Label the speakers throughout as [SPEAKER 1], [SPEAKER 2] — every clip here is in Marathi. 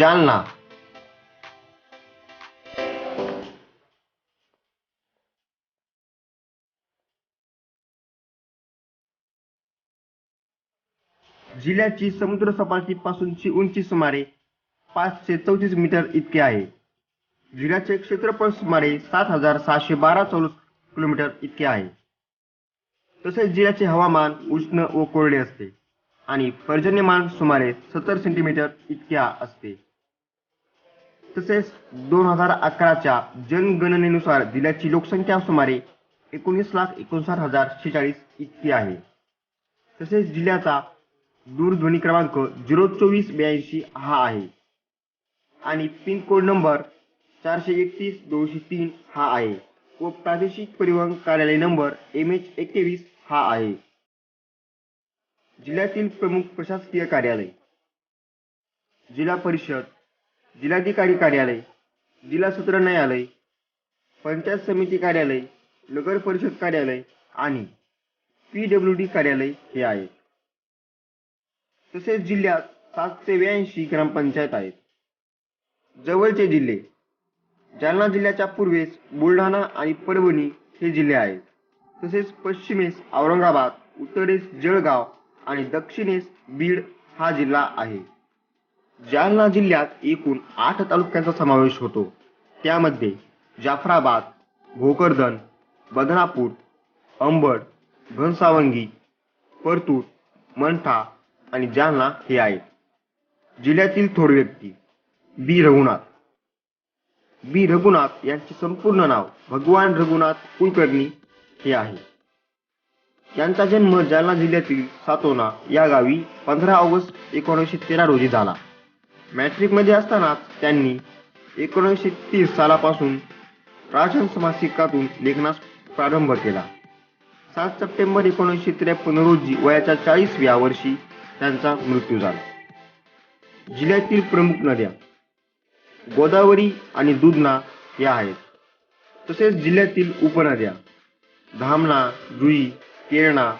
[SPEAKER 1] जालना. जिल्ह्याची समुद्र सपाटीपासूनची उंची सुमारे पाचशे चौतीस मीटर इतके आहे. जिल्ह्याचे क्षेत्रफळ सुमारे सात हजार सहाशे बारा चौरस किलोमीटर इतके आहे. तसेच जिल्ह्याचे हवामान उष्ण व कोरडे असते आणि पर्जन्यमान सुमारे सत्तर सेंटीमीटर इतके असते. तसेच दोन हजार अकराच्या जनगणनेनुसार जिल्ह्याची लोकसंख्या सुमारे एकोणीस लाख एकोणसाठ हजार शेचाळीस इतकी आहे. तसेच जिल्ह्याचा दूरध्वनी क्रमांक झिरो चोवीस ब्याऐंशी हा आहे. आणि पिनकोड नंबर चारशे एकतीस दोनशे तीन हा आहे. व प्रादेशिक परिवहन कार्यालय नंबर एम एच एकवीस हा आहे. जिल्ह्यातील प्रमुख प्रशासकीय कार्यालय जिल्हा परिषद जिल्हाधिकारी कार्यालय जिल्हा सत्र न्यायालय पंचायत समिती कार्यालय नगर परिषद कार्यालय आणि पी डब्ल्यू डी कार्यालय हे आहेत. तसेच जिल्ह्यात सातशे ब्याऐंशी ग्रामपंचायत आहेत. जवळचे जिल्हे जालना जिल्ह्याच्या पूर्वेस बुलढाणा आणि परभणी हे जिल्हे आहेत. तसेच पश्चिमेस औरंगाबाद उत्तरेस जळगाव आणि दक्षिणेस बीड हा जिल्हा आहे. जालना जिल्ह्यात एकूण आठ तालुक्यांचा समावेश होतो. त्यामध्ये जाफराबाद भोकरदन बदनापूर अंबड घनसावंगी परतूर मंठा आणि जालना हे आहेत. जिल्ह्यातील थोर व्यक्ती बी. रघुनाथ. बी. रघुनाथ यांचे संपूर्ण नाव भगवान रघुनाथ कुलकर्णी हे आहे. यांचा जन्म जालना जिल्ह्यातील सातोना या गावी पंधरा ऑगस्ट एकोणीसशे तेरा रोजी झाला. मॅट्रिकमध्ये असतानाच त्यांनी एकोणीसशे तीस सालापासून राजहंस मासिकातून लेखनास प्रारंभ केला. सात सप्टेंबर एकोणीसशे त्रेपन्न रोजी वयाच्या चाळीसव्या वर्षी त्यांचा मृत्यू झाला. जिल्ह्यातील प्रमुख नद्या गोदावरी आणि दुधना या आहेत. तसेच जिल्ह्यातील उपनद्या धामणा जुई केरणा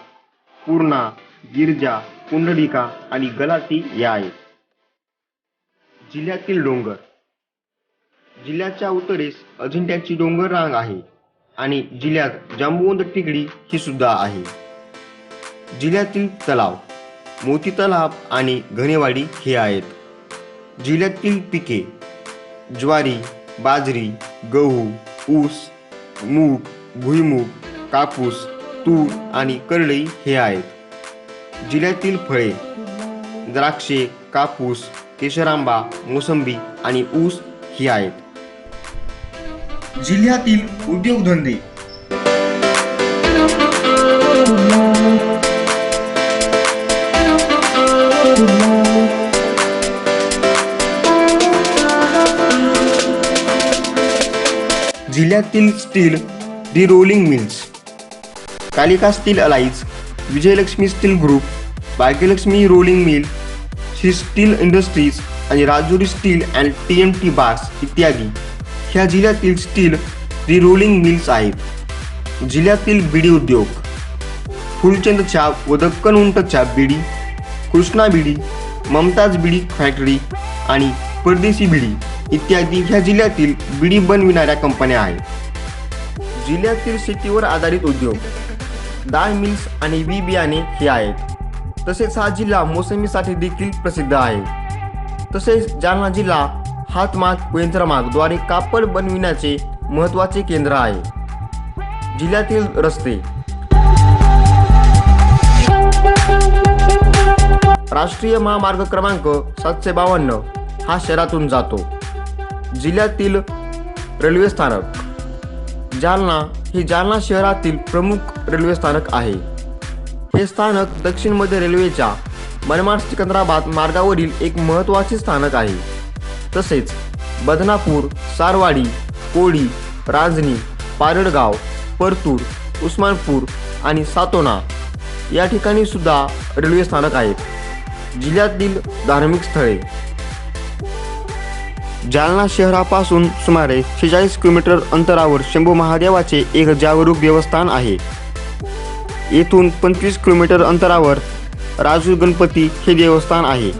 [SPEAKER 1] पूर्णा गिरजा कुंडलिका आणि गलाटी या आहेत. जिल्ह्यातील डोंगर. जिल्ह्याच्या उत्तरेस अजिंठ्याची डोंगर रांग आहे आणि जिल्ह्यात जांबुवंत टेकडी ही सुद्धा आहे. जिल्ह्यातील तलाव मोती तलाव आणि घनेवाडी हे आहेत. जिल्ह्यातील पिके ज्वारी बाजरी गहू ऊस मूग भुईमूग कापूस तूर आणि करडई हे आहेत. जिल्ह्यातील फळे द्राक्षे कापूस केशरांबा मोसंबी आणि ऊस ही आहेत. जिल्ह्यातील उद्योगधंदे. जिल्ह्यातील steel the rolling mills. Kalika steel alloys Vijayalakshmi steel group Bhagyalakshmi rolling mill Shri steel industries आणि Rajuri steel and T M T bars इत्यादी. ह्या जिल्ह्यातील स्टील रिरोलिंग रोलिंग मिल्स आहेत. जिल्ह्यातील बिडी उद्योग. फुलचंदच्या व दक्कन उंटच्या बिडी कृष्णा बिडी ममताज बिडी फॅक्टरी आणि परदेशी बिडी इत्यादी ह्या जिल्ह्यातील बिडी बनविणाऱ्या कंपन्या आहेत. जिल्ह्यातील शेतीवर आधारित उद्योग. डाळ मिल्स आणि बी बियाणे हे आहेत. तसेच हा जिल्हा मोसमीसाठी देखील प्रसिद्ध आहे. तसेच जालना जिल्हा हातमाग यंत्रमागद्वारे कापड बनविण्याचे महत्त्वाचे केंद्र आहे. जिल्ह्यातील रस्ते. राष्ट्रीय महामार्ग क्रमांक सातशे बावन्न हा शहरातून जातो. जिल्ह्यातील रेल्वे स्थानक. जालना हे जालना शहरातील प्रमुख रेल्वे स्थानक आहे. हे स्थानक दक्षिण मध्य रेल्वेच्या मनमाड सिकंदराबाद मार्गावरील एक महत्त्वाचे स्थानक आहे. तसेच बदनापूर सारवाडी कोळी रांजणी पारडगाव परतूर उस्मानपूर आणि सातोना या ठिकाणी सुद्धा रेल्वे स्थानक आहेत. जिल्ह्यातील धार्मिक स्थळे. जालना शहरापासून सुमारे शेचाळीस किलोमीटर अंतरावर शंभू महादेवाचे एक जागरूक देवस्थान आहे. येथून पंचवीस किलोमीटर अंतरावर राजू गणपती हे देवस्थान आहे.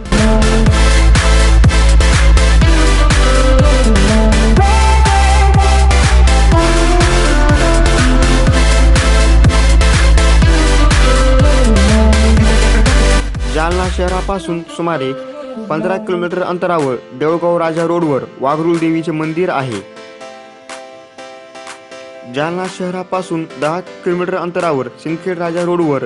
[SPEAKER 1] जालना शहरापासून सुमारे पंधरा किलोमीटर अंतरावर देवगाव राजा रोडवर वाघरुळ देवीचे मंदिर आहे. जालना शहरापासून दहा किलोमीटर अंतरावर सिंदखेड राजा रोडवर.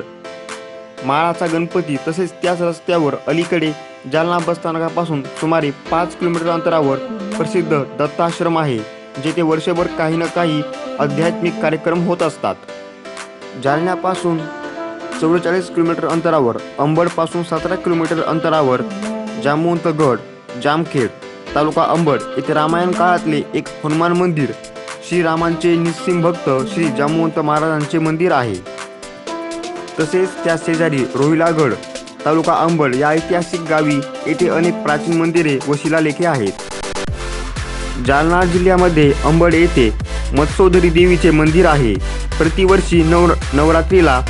[SPEAKER 1] माळाचा गणपती तसेच त्याच रस्त्यावर अलीकडे जालना बसस्थानकापासून सुमारे पाच किलोमीटर अंतरावर प्रसिद्ध दत्ताश्रम आहे जेथे वर्षभर काही ना काही आध्यात्मिक कार्यक्रम होत असतात. जालन्यापासून चव्वेचाळीस किलोमीटर अंतरावर अंबडपासून सतरा किलोमीटर अंतरावर जामवंतगड जामखेड तालुका अंबड येथे रामायण काळातले एक हनुमान मंदिर श्रीरामांचे निस्सिम भक्त श्री जामवंत महाराजांचे मंदिर आहे. तसेच त्या शेजारी रोहिलागड तालुका अंबड या ऐतिहासिक गावी येथे अनेक प्राचीन मंदिरे व शिलालेखे आहेत. जालना जिल्ह्यामध्ये अंबड येथे मत्स्योदरी देवीचे मंदिर आहे. प्रतिवर्षी नव नवरात्रीला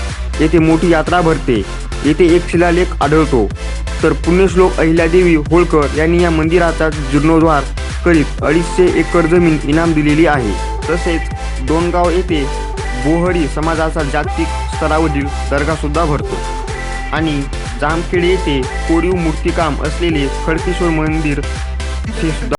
[SPEAKER 1] येथे मोठी यात्रा भरते. येथे एक शिलालेख आढळतो. तर पुण्यश्लोक अहिल्यादेवी होळकर यांनी या मंदिराचा जीर्णोद्धार करीत अडीचशे एकर जमीन इनाम दिलेली आहे. तसेच दोनगाव येथे बोहडी समाजाचा जागतिक स्तरावरील दर्गा सुद्धा भरतो. आणि जामखेड येथे कोरीव मूर्तिकाम असलेले खडकेश्वर मंदिर हे सुद्धा